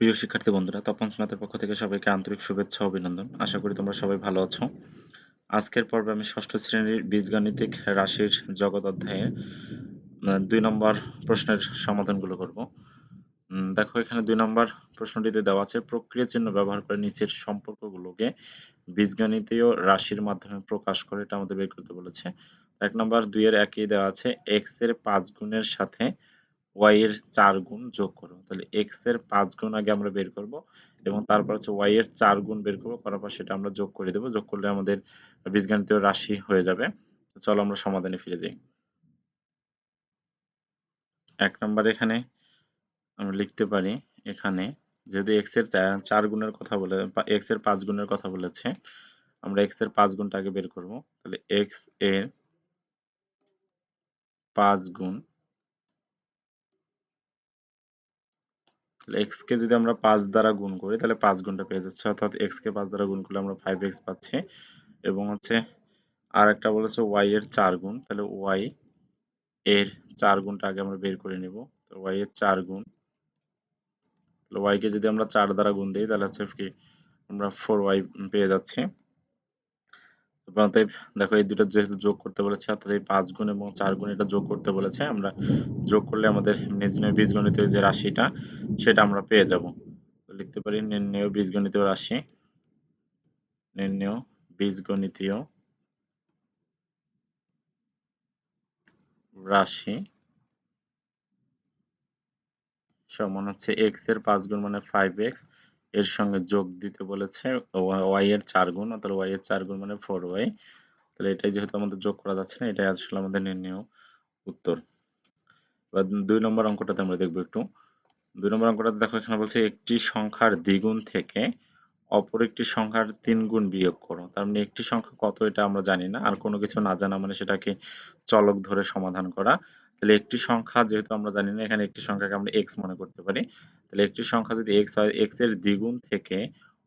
প্রিয় শিক্ষার্থী বন্ধুরা, তপন স্মাতের পক্ষ থেকে সবাইকে আন্তরিক শুভেচ্ছা, অভিনন্দন। আশা করি তোমরা সবাই ভালো আছো। আজকের পর্বে আমি ষষ্ঠ শ্রেণির বীজগণিতিক রাশির জগৎ অধ্যায়ের দুই নম্বর প্রশ্নের সমাধানগুলো করব। দেখো, এখানে দুই নম্বর প্রশ্নটিতে দেওয়া আছে, প্রক্রিয়া চিহ্ন ব্যবহার করে নিচের সম্পর্কগুলোকে বীজগণিতীয় রাশির মাধ্যমে প্রকাশ করে, এটা আমাদের বের করতে বলেছে। এক নম্বর দুইয়ের একই দেওয়া আছে এক্সের পাঁচ গুণের সাথে ওয়াই এর চার গুণ যোগ করো। তাহলে এক্সের পাঁচ গুণ আগে আমরা বের করব এবং তারপর হচ্ছে ওয়াই এর চার গুণ বের করব, করার পর সেটা আমরা যোগ করে দেবো। যোগ করলে আমাদের বীজগণিতীয় রাশি হয়ে যাবে। চলো আমরা সমাধানে ফিরে যাই। এক নম্বর এখানে আমরা লিখতে পারি, এখানে যেহেতু এক্সের চার গুণের কথা বলে এক্সের পাঁচ গুণের কথা বলেছে, আমরা এক্সের পাঁচ গুণটা আগে বের করব। তাহলে এক্সের পাঁচ গুণ তাহলে এক্স কে যদি আমরা পাঁচ দ্বারা গুণ করি, তাহলে পাঁচ গুণটা পেয়ে যাচ্ছে। অর্থাৎ এক্স কে পাঁচ দ্বারা গুণ করলে আমরা ফাইভ এক্স পাচ্ছি। এবং হচ্ছে আর একটা বলেছে ওয়াই এর চার গুণ, তাহলে ওয়াই এর চার গুণটা আগে আমরা বের করে নিব। তো ওয়াই এর চার গুণ ওয়াই কে যদি আমরা চার দ্বারা গুণ দিই, তাহলে হচ্ছে কি আমরা ফোর ওয়াই পেয়ে যাচ্ছি। অতএব দেখো এই দুটো যেহেতু যোগ করতে বলেছে, অর্থাৎ এই পাঁচ গুণ এবং চার গুণ এটা যোগ করতে বলেছে, আমরা যোগ করলে আমাদের নির্ণয় বীজগণিত যে রাশিটা, সেটা আমরা পেয়ে যাব। লিখতে পারি নির্ণয় বীজগণিতীয় রাশি নির্ণয় বীজগণিতীয় রাশি সমান হচ্ছে এক্সের পাঁচ গুণ মানে ফাইভ এক্স এর সঙ্গে যোগ দিতে বলেছে ওয়াই এর চার গুণ, অর্থাৎ ওয়াই এর চার গুণ মানে ফোর ওয়াই। তাহলে এটাই যেহেতু আমাদের যোগ করা যাচ্ছে না, এটাই আসলে আমাদের নির্ণয় উত্তর। এবার দুই নম্বর অঙ্কটাতে আমরা দেখব একটু। দুই নম্বর অঙ্কটাতে দেখো, এখানে বলছে একটি সংখ্যার দ্বিগুণ থেকে অপর একটি সংখ্যার তিন গুণ বিয়োগ করো। তার মানে একটি সংখ্যা কত এটা আমরা জানি না, আর কোনো কিছু না জানা মানে সেটাকে চলক ধরে সমাধান করা। তাহলে একটি সংখ্যা যেহেতু আমরা জানি না, এখানে একটি সংখ্যাকে আমরা এক্স মনে করতে পারি। তাহলে একটি সংখ্যা যদি এক্স হয় এক্সের দ্বিগুণ থেকে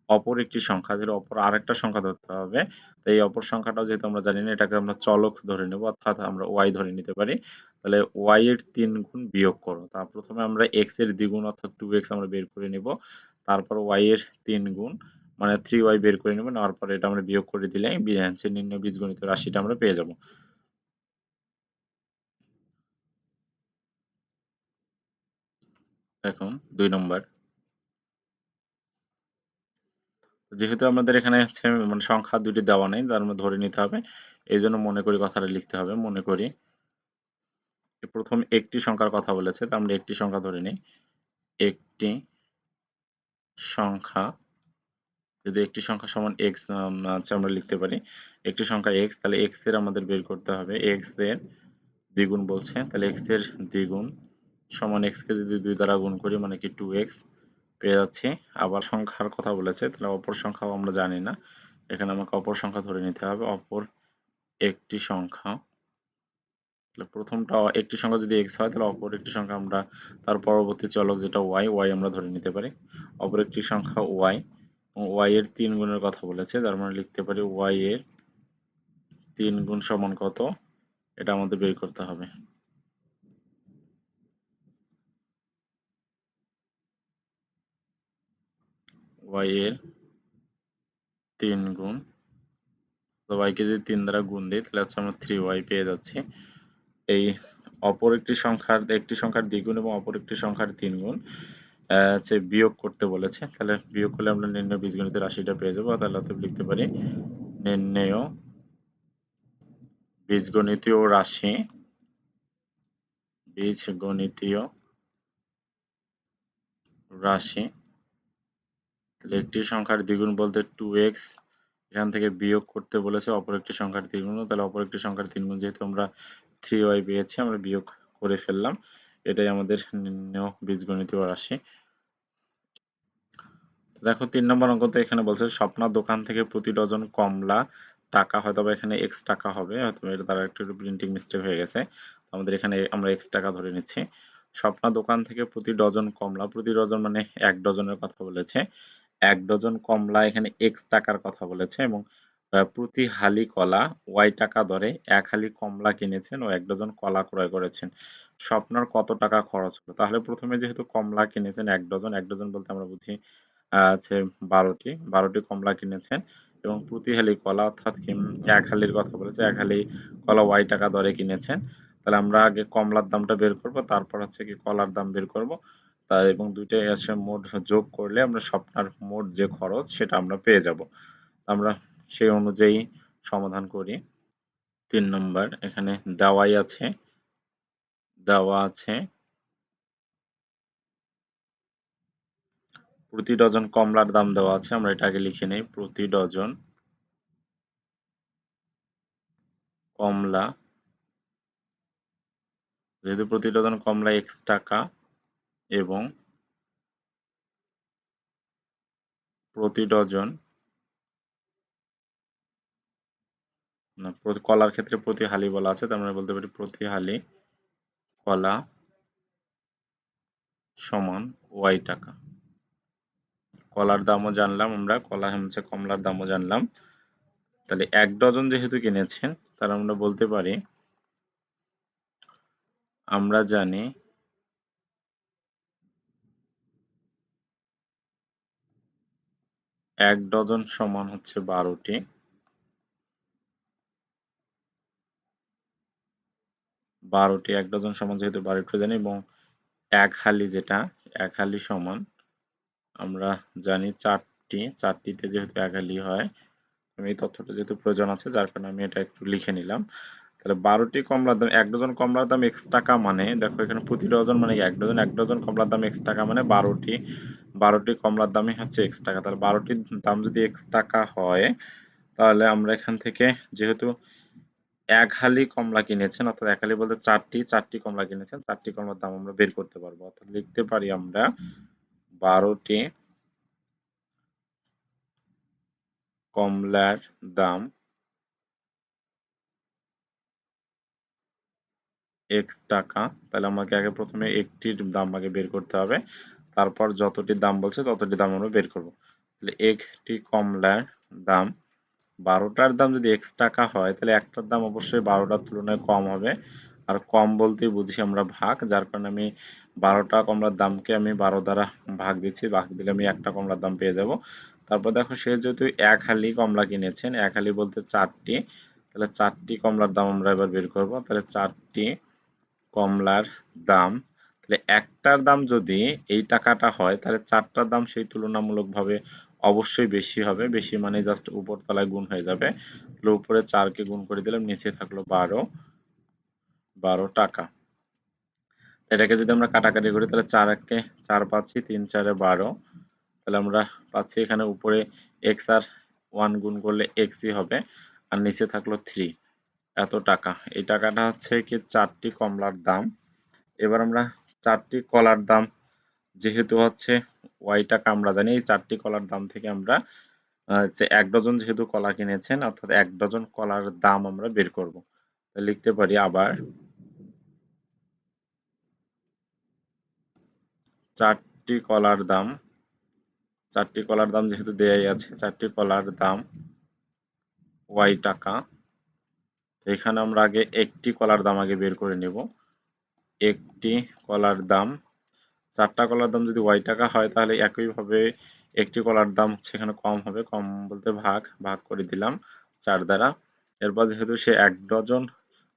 অপর একটি সংখ্যা যেটা অপর আরেকটা সংখ্যা ধরতে হবে। তো এই অপর সংখ্যাটাও যেহেতু আমরা জানি না, এটাকে আমরা চলক ধরে নেব, অর্থাৎ আমরা ওয়াই ধরে নিতে পারি। তাহলে ওয়াই এর তিন গুণ বিয়োগ করো। তা প্রথমে আমরা এক্সের দ্বিগুণ, অর্থাৎ টু এক্স আমরা বের করে নিব। তারপর ওয়াই এর তিন গুণ মানে থ্রি ওয়াই বের করে নেব, নেওয়ার পরে এটা আমরা বিয়োগ করে দিলে নির্ণয় বীজগণিত রাশিটা আমরা পেয়ে যাব। এখন, দুই নম্বর। যেহেতু আমাদের এখানে হচ্ছে মানে সংখ্যা দুটি দেওয়া নেই, তার মধ্যে ধরে নিতে হবে। এই জন্য মনে করি কথাটা লিখতে হবে, মনে করি। প্রথম একটি সংখ্যার কথা বলেছে তা আমরা একটি সংখ্যা ধরে নিই। একটি সংখ্যা, যদি একটি সংখ্যা সমান এক্স আছে, আমরা লিখতে পারি। একটি সংখ্যা এক্স তাহলে এক্সের আমাদের বের করতে হবে। এক্সের দ্বিগুণ বলছে, তাহলে এক্সের দ্বিগুণ সমান এক্স কে যদি দুই দ্বারা গুণ করি মানে কি টু এক্স পেয়ে যাচ্ছি। আবার সংখ্যার কথা বলেছে, তাহলে অপর সংখ্যাও আমরা জানি না। এখানে আমাকে অপর সংখ্যা ধরে নিতে হবে, অপর একটি সংখ্যা। তাহলে প্রথমটা একটি সংখ্যা যদি এক্স হয়, তাহলে অপর একটি সংখ্যা আমরা তার পরবর্তী চলক যেটা ওয়াই ওয়াই আমরা ধরে নিতে পারি। অপর একটি সংখ্যা ওয়াই ওয়াই এর তিন গুণের কথা বলেছে, তার মানে লিখতে পারি ওয়াই এর তিন গুণ সমান কত? এটা আমাদের বের করতে হবে। ওয়াই এর তিন গুণ। তো ওয়াইকে যদি তিন দ্বারা গুণ দিই, তাহলে হচ্ছে আমরা থ্রি ওয়াই পেয়ে যাচ্ছি। এই অপর একটি সংখ্যার একটি সংখ্যার দ্বিগুণ এবং অপর একটি সংখ্যার তিন গুণ হচ্ছে বিয়োগ করতে বলেছে। তাহলে বিয়োগ করলে আমরা নির্ণয় বীজগণিতের রাশিটা পেয়ে যাব। তাহলে অতএব লিখতে পারি, নির্ণয় বীজগণিতীয় রাশি বীজগণিতীয় রাশি তাহলে একটি সংখ্যার দ্বিগুণ বলতে টু এক্স এখান থেকে বিয়োগ করতে বলেছে অপর একটি সংখ্যার দ্বিগুণ, তাহলে অপর একটি সংখ্যার তিনগুণ যেহেতু আমরা থ্রি ওয়াই পেয়েছি, আমরা বিয়োগ করে ফেললাম। এটাই আমাদের নির্ণয় বীজগণিতীয় রাশি। দেখো, তিন নম্বর অঙ্কতে এখানে বলছে স্বপ্নার দোকান থেকে প্রতি ডজন কমলা টাকা, হয়তো এখানে এক্স টাকা হবে, হয়তো এটা তারা একটু প্রিন্টিং মিস্টেক হয়ে গেছে। আমাদের এখানে আমরা এক্স টাকা ধরে নিচ্ছি। স্বপ্না দোকান থেকে প্রতি ডজন কমলা, প্রতি ডজন মানে এক ডজনের কথা বলেছে। এক ডজন কমলা এখানে এক্স টাকার কথা বলেছে এবং প্রতি হালি কলা ওয়াই টাকা দরে এক হালি কমলা কিনেছেন ও এক ডজন কলা ক্রয় করেছেন। স্বপ্নার কত টাকা খরচ হলো? তাহলে প্রথমে যেহেতু কমলা কিনেছেন এক ডজন এক ডজন বলতে আমরা বুঝি আছে বারোটি বারোটি কমলা কিনেছেন এবং প্রতি হালি কলা অর্থাৎ এক হালির কথা বলেছে, এক হালি কলা ওয়াই টাকা দরে কিনেছেন। তাহলে আমরা আগে কমলার দামটা বের করব, তারপর হচ্ছে কি কলার দাম বের করব। তা এবং দুইটাই আসলে মোট যোগ করলে আমরা স্বপ্নার মোট যে খরচ সেটা আমরা পেয়ে যাব। আমরা সেই অনুযায়ী সমাধান করি। তিন নম্বর, এখানে দেওয়াই আছে। দেওয়া আছে। প্রতি ডজন কমলার দাম দেওয়া আছে, আমরা এটা আগে লিখে নেই। প্রতি ডজন কমলা, যেহেতু প্রতি ডজন কমলা এক্স টাকা এবং প্রতি ডজন কলার ক্ষেত্রে প্রতি হালি বলা আছে, তার মানে বলতে পারি প্রতি হালি কলা সমান ওয়াই টাকা। কলার দামও জানলাম আমরা, কলা হচ্ছে কমলার দামও জানলাম। তাহলে এক ডজন যেহেতু কিনেছেন তাহলে আমরা বলতে পারি আমরা জানি এক ডজন সমান হচ্ছে বারোটি। বারোটি, এক ডজন সমান যেহেতু বারোটি জানি, এবং এক হালি যেটা, এক হালি সমান, আমরা জানি চারটি, চারটিতে যেহেতু এক হালি হয়, আমি এই তথ্যটা যেহেতু প্রয়োজন আছে, যার কারণে আমি এটা একটু লিখে নিলাম। তাহলে বারোটি কমলার দাম, এক ডজন কমলার দাম এক্স টাকা মানে দেখো এখানে প্রতি ডজন মানে এক ডজন এক ডজন কমলার দাম এক্স টাকা মানে বারোটি। বারোটি কমলার দামই হচ্ছে এক্স টাকা। তাহলে বারোটির দাম যদি এক্স টাকা হয়, তাহলে আমরা এখান থেকে যেহেতু এক হালি কমলা কিনেছেন, অর্থাৎ এক হালি বলতে চারটি চারটি কমলা কিনেছেন, চারটি কমলার দাম আমরা বের করতে পারব। অর্থাৎ লিখতে পারি আমরা বারোটি কমলার দাম এক্স টাকা। তাহলে আমাকে আগে প্রথমে একটির দাম আগে বের করতে হবে। তারপর যতটি দাম বলছে ততটি দাম আমরা বের করব। তাহলে একটি কমলার দাম, বারোটার দাম যদি এক্স টাকা হয়, তাহলে একটার দাম অবশ্যই বারোটার তুলনায় কম হবে। আর কম বলতে বুঝি আমরা ভাগ, যার কারণে আমি বারোটা কমলার দামকে আমি বারো দ্বারা ভাগ দিচ্ছি, ভাগ দিলে আমি একটা কমলার দাম পেয়ে যাব। তারপর দেখো, সে যেহেতু এক হালি কমলা কিনেছেন, এক হালি বলতে চারটি, তাহলে চারটি কমলার দাম আমরা এবার বের করব। তাহলে চারটি কমলার দাম তাহলে একটার দাম যদি এই টাকাটা হয়, তাহলে চারটার দাম সেই তুলনামূলকভাবে অবশ্যই বেশি হবে। বেশি মানে জাস্ট উপর তলায় গুণ হয়ে যাবে। তাহলে উপরে চারকে গুণ করে দিলাম, নিচে থাকল বারো। বারো টাকা। এটাকে যদি আমরা কাটাকাটি করি, তাহলে চার একে চার পাচ্ছি, তিন চারে বারো। তাহলে আমরা পাচ্ছি এখানে উপরে এক্স আর ওয়ান গুণ করলে এক্সই হবে, আর নিচে থাকল থ্রি এত টাকা। এই টাকাটা হচ্ছে কি, চারটি কমলার দাম। এবার আমরা চারটি কলার দাম যেহেতু হচ্ছে ওয়াই টাকা আমরা জানি, এই চারটি কলার দাম থেকে আমরা যে এক ডজন যেহেতু কলা কিনেছেন, অর্থাৎ এক ডজন কলার দাম আমরা বের করব। লিখতে পারি আবার চারটি কলার দাম, চারটি কলার দাম যেহেতু দেয়াই আছে, চারটি কলার দাম ওয়াই টাকা। এখানে আমরা আগে একটি কলার দাম আগে বের করে নেব। একটি কলার দাম। চারটা কলার দাম যদি ওয়াই টাকা হয়, তাহলে একইভাবে একটি কলার দাম সেখানে কম হবে। কম বলতে ভাগ ভাগ করে দিলাম চার দ্বারা। এরপর যেহেতু সে এক ডজন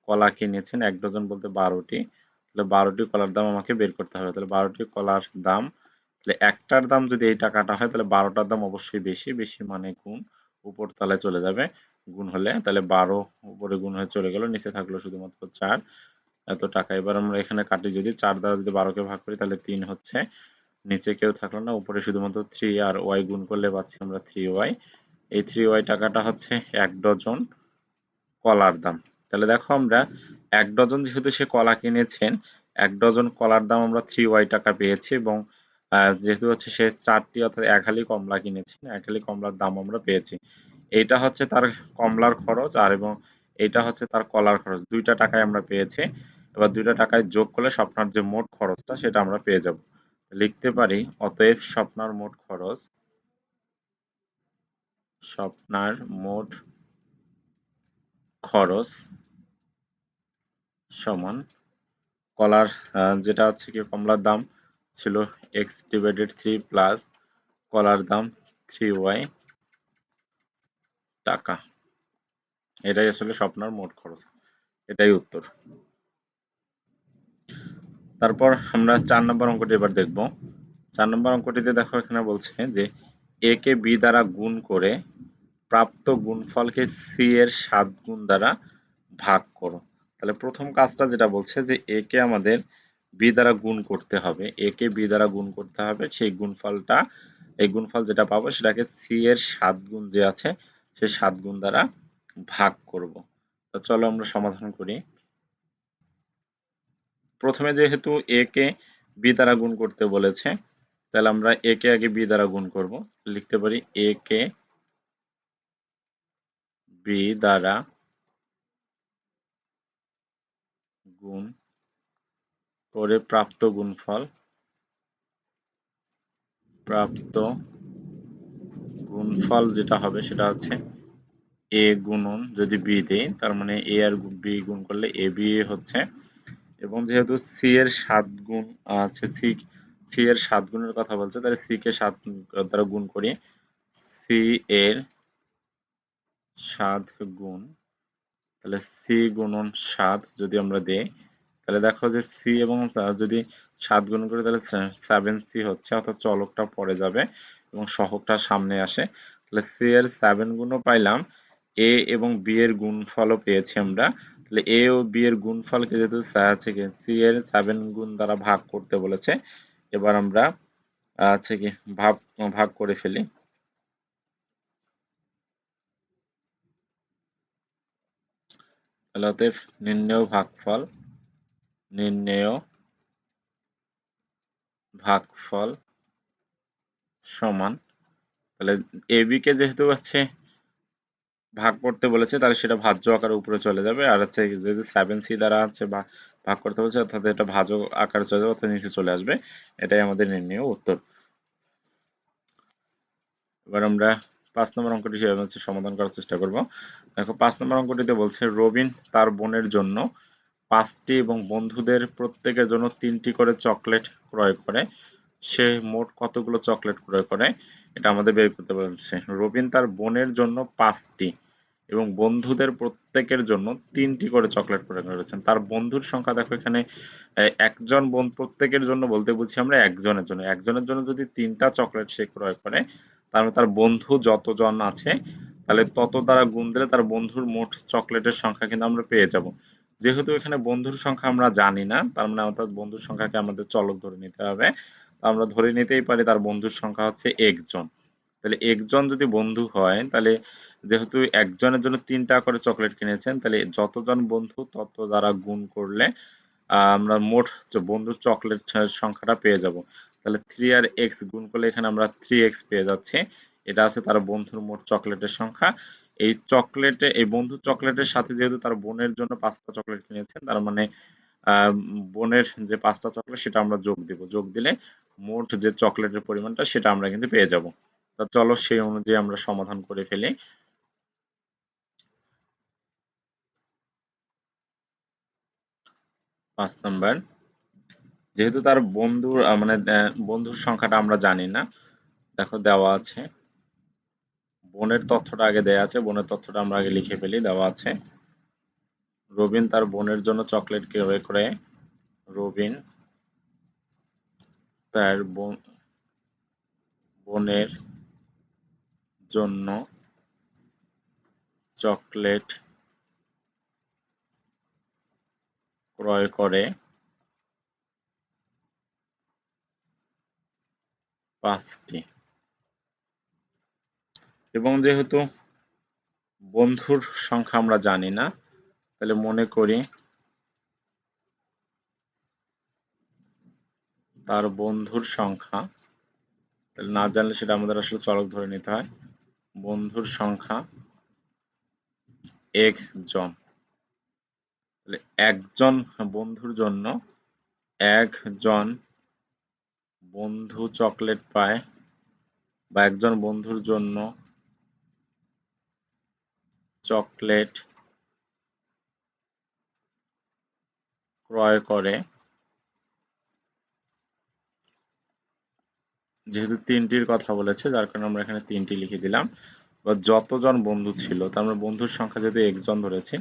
কলা কিনেছেন, এক ডজন বলতে বারোটি, তাহলে বারোটি কলার দাম আমাকে বের করতে হবে। তাহলে বারোটি কলার দাম, তাহলে একটার দাম যদি এই টাকাটা হয়, তাহলে বারোটার দাম অবশ্যই বেশি। বেশি মানে গুণ উপর তলায় চলে যাবে। গুণ হলে তাহলে বারো উপরে গুণ হয়ে চলে গেল, নিচে থাকল শুধুমাত্র চার। এত টাকা। এবার আমরা এখানে কাটি, যদি চার দ্বারা যদি বারোকে ভাগ করি, তাহলে তিন হচ্ছে। নিচে কেউ থাকল না, উপরে শুধুমাত্র থ্রি আর ওয়াই গুণ করলে পাচ্ছি আমরা থ্রি ওয়াই এই থ্রি ওয়াই টাকাটা হচ্ছে এক ডজন কলার দাম। তাহলে দেখো আমরা এক ডজন যেহেতু সে কলা কিনেছেন, এক ডজন কলার দাম আমরা থ্রি ওয়াই টাকা পেয়েছি এবং যেহেতু হচ্ছে সে চারটি অর্থাৎ এক হালি কমলা কিনেছেন, এক হালি কমলার দাম আমরা পেয়েছি। এটা হচ্ছে তার কমলার খরচ আর এবং এইটা হচ্ছে তার কলার খরচ। দুইটা টাকায় আমরা পেয়েছি। এবার দুইটা টাকায় যোগ করলে স্বপ্নার যে মোট খরচটা, সেটা আমরা পেয়ে যাব। লিখতে পারি, অতএব স্বপ্নার মোট খরচ, স্বপ্নার মোট খরচ সমান কলার যেটা হচ্ছে কি, কমলার দাম ছিল এক্স ডিভাইডেড থ্রি প্লাস কলার দাম থ্রি ওয়াই টাকা। এটাই আসলে স্বপ্নার মোট খরচ। এটাই উত্তর। তারপর আমরা চার নম্বর অঙ্কটি এবার দেখব। চার নম্বর অঙ্কটিতে দেখো এখানে বলছে যে, এ কে বি দ্বারা গুণ করে প্রাপ্ত গুণফলকে সি এর সাত গুণ দ্বারা ভাগ করো। তাহলে প্রথম কাজটা যেটা বলছে যে, এ কে আমাদের বি দ্বারা গুণ করতে হবে। এ কে বি দ্বারা গুণ করতে হবে, সেই গুণফলটা, এই গুণফল যেটা পাবো সেটাকে সি এর সাত গুণ যে আছে সেই সাত গুণ দ্বারা ভাগ করব। তো চলো আমরা সমাধান করি। প্রথমে যেহেতু এ কে বি দ্বারা গুণ করতে বলেছে, তাহলে আমরা এ কে আগে বি দ্বারা গুণ করব। লিখতে পারি এ কে বি দ্বারা গুণ করে প্রাপ্ত গুণফল প্রাপ্ত গুণফল যেটা হবে সেটা হচ্ছে এ গুণন যদি বি দেই, তার মানে এ আর বি গুণ করলে এ বি হচ্ছে। এবং যেহেতু সি এর সাত গুণ আছে, সি সি এর সাত গুণের কথা বলছে, তাহলে সি কে সাত দ্বারা গুণ করি। সি এর সাত গুণ, তাহলে সি গুণন সাত যদি আমরা দেই, তাহলে দেখো যে সি এবং যদি সাত গুণ করি, তাহলে সেভেন সি হচ্ছে, অর্থাৎ চলকটা পড়ে যাবে এবং সহগটা সামনে আসে। তাহলে সি এর সেভেন গুণও পাইলাম এ এবং বি এর গুণফলও পেয়েছি আমরা। তাহলে এ ও বি এর গুণফলকে যেহেতু আছে কি সি এর সেভেন গুণ দ্বারা ভাগ করতে বলেছে, এবার আমরা আছে কি, ভাগ ভাগ করে ফেলি। তাহলে অতএব নির্ণেয় ভাগফল নির্ণেয় ভাগফল সমান। তাহলে এ বি কে যেহেতু আছে ভাগ করতে বলেছে, তাহলে সেটা ভাজ্য আকারে উপরে চলে যাবে। আর হচ্ছে যদি সেভেন সি দ্বারা হচ্ছে ভাগ করতে বলছে, অর্থাৎ এটা ভাজক আকারে চলে যাবে, অর্থাৎ নিচে চলে আসবে। এটাই আমাদের নির্ণয় উত্তর। এবার আমরা পাঁচ নম্বর অঙ্কটি হচ্ছে সমাধান করার চেষ্টা করব। দেখো, পাঁচ নম্বর অঙ্কটিতে বলছে, রবিন তার বোনের জন্য পাঁচটি এবং বন্ধুদের প্রত্যেকের জন্য তিনটি করে চকলেট ক্রয় করে। সে মোট কতগুলো চকলেট ক্রয় করে? এটা আমাদের বের করতে বলছে। রবিন তার বোনের জন্য পাঁচটি এবং বন্ধুদের প্রত্যেকের জন্য তিনটি করে চকলেট ক্রয় করেছেন। তার বন্ধুর সংখ্যা দেখো এখানে একজন প্রত্যেকের জন্য বলতে বুঝি আমরা একজনের জন্য। একজনের জন্য যদি তিনটা চকলেট সে ক্রয় করে, তাহলে তার বন্ধু যতজন আছে, তাহলে তত দ্বারা গুণ দিলে তার বন্ধুর মোট চকলেটের সংখ্যা কিন্তু আমরা পেয়ে যাব। যেহেতু এখানে বন্ধুর সংখ্যা আমরা জানি না, তার মানে অর্থাৎ বন্ধুর সংখ্যাকে আমাদের চলক ধরে নিতে হবে। আমরা ধরে নিতেই পারি তার বন্ধুর সংখ্যা হচ্ছে একজন। তাহলে একজন যদি বন্ধু হয়, তাহলে যেহেতু একজনের জন্য তিনটা করে চকলেট কিনেছেন, তাহলে যতজন বন্ধু তত দ্বারা গুণ করলে আমরা মোট বন্ধুর চকলেট সংখ্যাটা পেয়ে যাব। তাহলে থ্রি আর এক্স গুণ করলে এখানে আমরা থ্রি এক্স পেয়ে যাচ্ছি। এটা আছে তার বন্ধুর মোট চকলেটের সংখ্যা। এই চকলেটে, এই বন্ধু চকলেটের সাথে যেহেতু তার বোনের জন্য পাঁচটা চকলেট কিনেছেন, তার মানে বোনের যে পাঁচটা চকলেট সেটা আমরা যোগ দিব। যোগ দিলে মোট যে চকলেটের পরিমাণটা, সেটা আমরা কিন্তু পেয়ে যাব। তা চলো সেই অনুযায়ী আমরা সমাধান করে ফেলি। পাঁচ নাম্বার। যেহেতু তার বন্ধুর মানে বন্ধুর সংখ্যাটা আমরা জানি না, দেখো দেওয়া আছে। বোনের তথ্যটা আগে দেওয়া আছে, বোনের তথ্যটা আমরা আগে লিখে ফেলি, দেওয়া আছে। রবিন তার বোনের জন্য চকলেট ক্রয় করে। রবিন তার বোনের জন্য চকলেট ক্রয় করে পাঁচটি। এবং যেহেতু বন্ধুর সংখ্যা আমরা জানি না তাহলে মনে করি তার বন্ধুর সংখ্যা, তাহলে না জানলে সেটা আমাদের আসলে চলক ধরে নিতে হয়। বন্ধুর সংখ্যা এক্স জন। তাহলে একজন বন্ধুর জন্য একজন বন্ধু চকলেট পায় বা একজন বন্ধুর জন্য চকলেট ক্রয় করে। যেহেতু তিনটির কথা বলেছে, যার কারণে আমরা এখানে তিনটি লিখে দিলাম। বা যতজন বন্ধু ছিল, তার আমরা বন্ধুর সংখ্যা যদি একজন ধরেছে,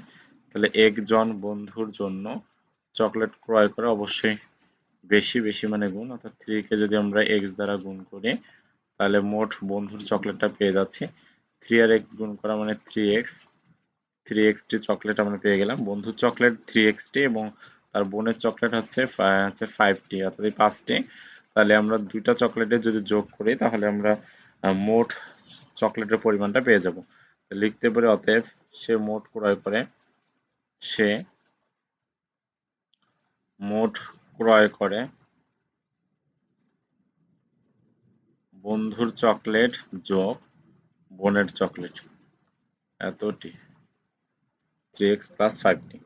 তাহলে একজন বন্ধুর জন্য চকলেট ক্রয় করে অবশ্যই বেশি বেশি মানে গুণ, অর্থাৎ থ্রিকে যদি আমরা এক্স দ্বারা গুণ করি, তাহলে মোট বন্ধুর চকলেটটা পেয়ে যাচ্ছে। থ্রি আর এক্স গুণ করা মানে থ্রি এক্স। থ্রি এক্সটি চকলেট আমরা পেয়ে গেলাম। বন্ধুর চকলেট থ্রি এক্সটি এবং তার বোনের চকলেট হচ্ছে হচ্ছে ফাইভটি অর্থাৎ এই পাঁচটি। তাহলে আমরা দুইটা চকলেটে যদি যোগ করি, তাহলে আমরা মোট চকলেটের পরিমাণটা পেয়ে যাব। লিখতে পারি, অতএব সে মোট ক্রয় করে, সে মোট ক্রয় করে বন্ধুর চকলেট যোগ বোনের চকলেট এতটি। থ্রি এক্স প্লাস ফাইভটি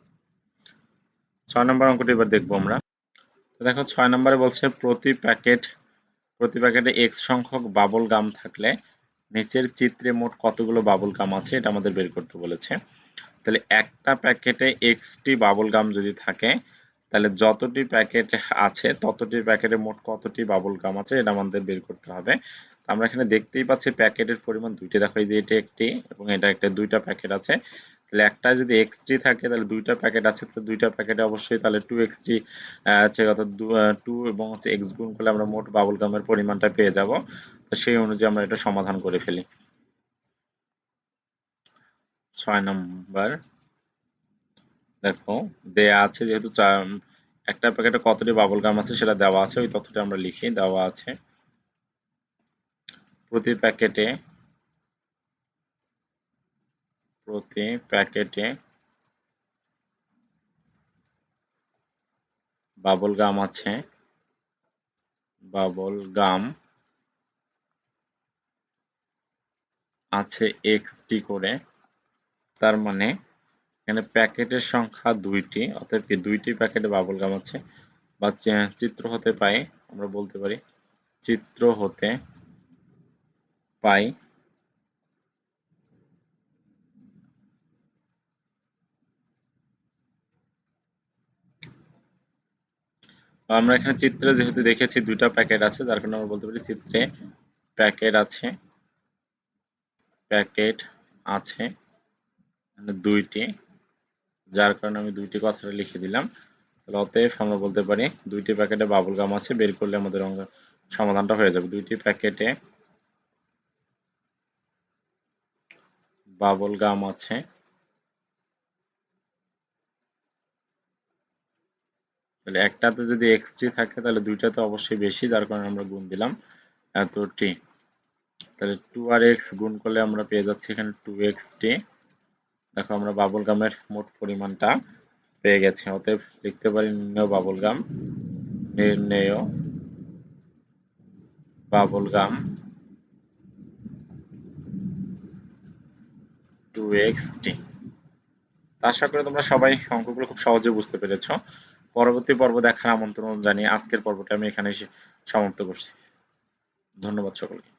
ছয় নম্বর অঙ্কটি এবার দেখব আমরা। দেখো ছয় নম্বরে বলছে প্রতি প্যাকেট প্রতি প্যাকেটে এক্স সংখ্যক বাবল গাম থাকলে নিচের চিত্রে মোট কতগুলো বাবল গাম আছে এটা আমাদের বের করতে বলেছে। তাহলে একটা প্যাকেটে এক্সটি বাবল গাম যদি থাকে তাহলে যতটি প্যাকেট আছে ততটি প্যাকেটে মোট কতটি বাবল গাম আছে এটা আমাদের বের করতে হবে। আমরা এখানে দেখতেই পাচ্ছি প্যাকেটের পরিমাণ দুইটি। দেখো এই যে এটা একটি এবং এটা একটা দুইটা প্যাকেট আছে। তাহলে একটা যদি এক্স থ্রি থাকে, তাহলে দুইটা প্যাকেট আছে, তো দুইটা প্যাকেটে অবশ্যই তাহলে টু এক্স থ্রি আছে অর্থাৎ টু এবং হচ্ছে এক্স গুণ করলে আমরা মোট বাবল গামের পরিমাণটা পেয়ে যাব। তো সেই অনুযায়ী আমরা এটা সমাধান করে ফেলি। ছয় নম্বর, দেখো, দেয়া আছে যেহেতু একটা প্যাকেটে কতটি বাবল গাম আছে সেটা দেওয়া আছে, ওই তথ্যটি আমরা লিখি, দেওয়া আছে। প্রতি প্যাকেটে প্রতি প্যাকেটে। বাবল গাম আছে। বাবল গাম আছে এক্সটি করে। তার মানে এখানে প্যাকেটের সংখ্যা দুইটি অর্থাৎ কি দুইটি প্যাকেটে বাবল গাম আছে? বা চিত্র হতে পাই আমরা বলতে পারি, চিত্র হতে পাই আমরা এখানে চিত্রে যেহেতু দেখেছি দুইটা প্যাকেট আছে, যার কারণে আমরা বলতে পারি চিত্রে প্যাকেট আছে প্যাকেট আছে দুইটি, যার কারণে আমি দুইটি কথাটা লিখে দিলাম। অতএব আমরা বলতে পারি দুইটি প্যাকেটে বাবুল গাম আছে, বের করলে আমাদের সমাধানটা হয়ে যাবে। দুইটি প্যাকেটে বাবল গাম আছে তাহলে একটাতে যদি এক্সটি থাকে, তাহলে দুইটাতে অবশ্যই বেশি, যার কারণে আমরা গুণ দিলাম এত টি তাহলে টু আর এক্স গুণ করলে আমরা পেয়ে যাচ্ছি এখানে টু এক্স টি দেখো আমরা বাবল গামের মোট পরিমাণটা পেয়ে গেছি, অতএব লিখতে পারি নির্ণয় বাবল গাম নির্ণেয় বাবল গাম টু এক্স টি আশা করি তোমরা সবাই অঙ্কগুলো খুব সহজে বুঝতে পেরেছ। পরবর্তী পর্ব দেখার আমন্ত্রণ জানিয়ে আজকের পর্বটা আমি এখানে সমাপ্ত করছি। ধন্যবাদ সকলকে।